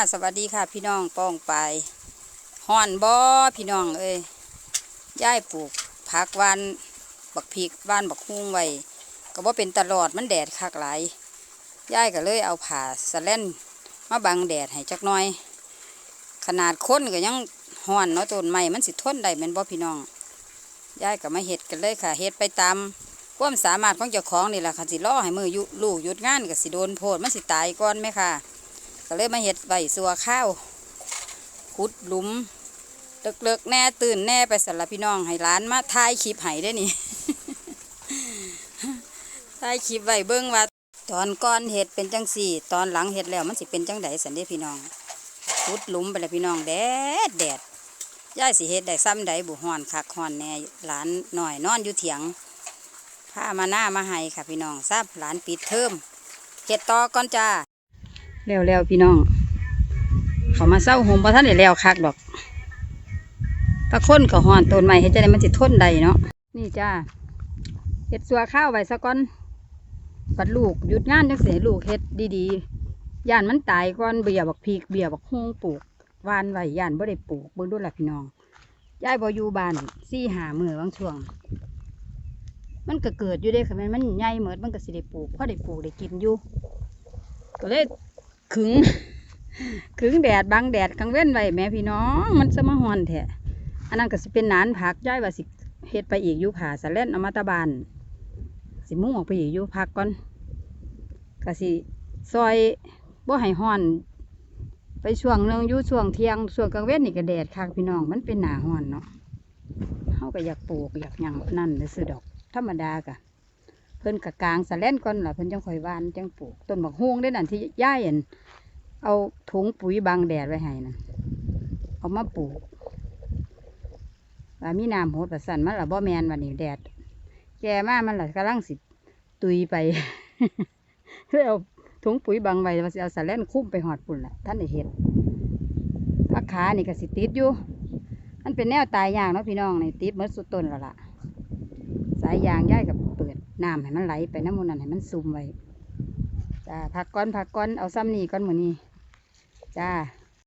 สวัสดีค่ะพี่น้องป้องไปห่อนบ่พี่น้องเอ้ยย่ายปลูกผักวานบักพริกหวานบักฮุ้งไว้ก็บ่เป็นตลอดมันแดดคักหลายย่ายก็เลยเอาผ้าสแลนมาบังแดดให้จักหน่อย ขนาดค้นก็ยังห่อนเนาะต้นไม้มันสิทนได้แม่นบ่พี่น้องย่ายก็มาเฮ็ดกันเลยค่ะเฮ็ดไปตามความสามารถของเจ้าของนี่แหละค่ะสิรอให้มือยุลูกหยุดงานก็สิโดนโพดมันสิตายก่อนไหมค่ะ ก็เลยมาเห็ดใบสัวข้าวขุดหลุมเลิกๆแน่ตื่นแน่ไปสำหรับพี่น้องให้ร้านมาถ่ายคลิปให้ได้นี่ถ่ายคลิปไว้เบิ้งว่าตอนก้อนเห็ดเป็นจังสี่ ตอนหลังเห็ดแล้วมันสิเป็นจังไดสันเด้พี่น้องขุดหลุมไปเลยพี่น้องแดดแดดย่ายสิเห็ดได้ซ้ำใดบุหอนคักหอนแน่หลานหน่อยนอนอยู่เถียงพามาหน้ามาให้ค่ะพี่น้องทราบหลานปิดเทอมเห็ดต่อก่อนจ้า แล้วแล้วพี่น้อง เขามาเศร้าโฮมเพราะท่านได้แล้วคักดอกตะค้นกับหอนต้นใหม่เฮ็ดจะได้มันสิทนได้เนาะนี่จ้าเฮ็ดสัวข้าวไว้ซะก่อนปัดลูกหยุดงานจังสิให้ลูกเฮ็ดดีๆย่านมันตายก่อนเบียบักพริกเบียบักฮวงปลูกวานไว้ย่านบ่ได้ปลูกเบิ่งดูล่ะพี่น้องยายบอยู่บ้านสี่หามือบางช่วง มันก็เกิดอยู่เด้ค่ะแม่นมันใหญ่เหมือนมันก็สิได้ปลูกพอได้ปลูกได้กินอยู่ก็เลย ขึงขึงแดดบังแดดกลางเว้นไว้แม่พี่น้อง มันสมาฮอนแท้อันนั้นก็สิเป็นหนานผักย้ายว่าสิเฮ็ดไปอีกอยู่ผ่าสะเล่นอมตะบานสิมุ่งออกไปอีกอยู่พักก่อนก็สิซอยบ่ให้ฮ้อน ไปช่วงหนึงอยู่ช่วงเที่ยงช่วงกลางเว้นนี่ก็แดดคักพี่น้อง มันเป็นหนาฮ้อนเนาะเฮาก็อยากปลูกอยากหยังนั่นซื้อดอก ธรรมดากะ เพิ่นกะกลางสะแล่นก่อนล่ะเพิ่นจังค่อยวานจังปลูกต้นบักฮวงได้นั่นที่ย่ายอั่นเอาถุงปุ๋ยบังแดดไว้ให้นั่นเอามาปลูกว่ามีน้ำโหดประสันมันละบ่แมนวันนี้แดดแก่มากมันละกำลังสิตุยไปเลยเอาถุงปุ๋ยบังไว้ว่าสิเอาสะแล่นคุ้มไปหอดปุ่นละท่านได้เห็นพักขานี่ก็สิติดอยู่มันเป็นแนวตายยางเนาะพี่น้องนี่ติดหมดสุดต้นแล้วล่ะ สายยางย่ายกับเปิด น้ำให้มันไหลไปน้ำมูลนั่นให้มันซุ่มไว้จ้าพักก้อนพักก้อนเอาซ้ำนี่ก้อนหมูนี่จ้า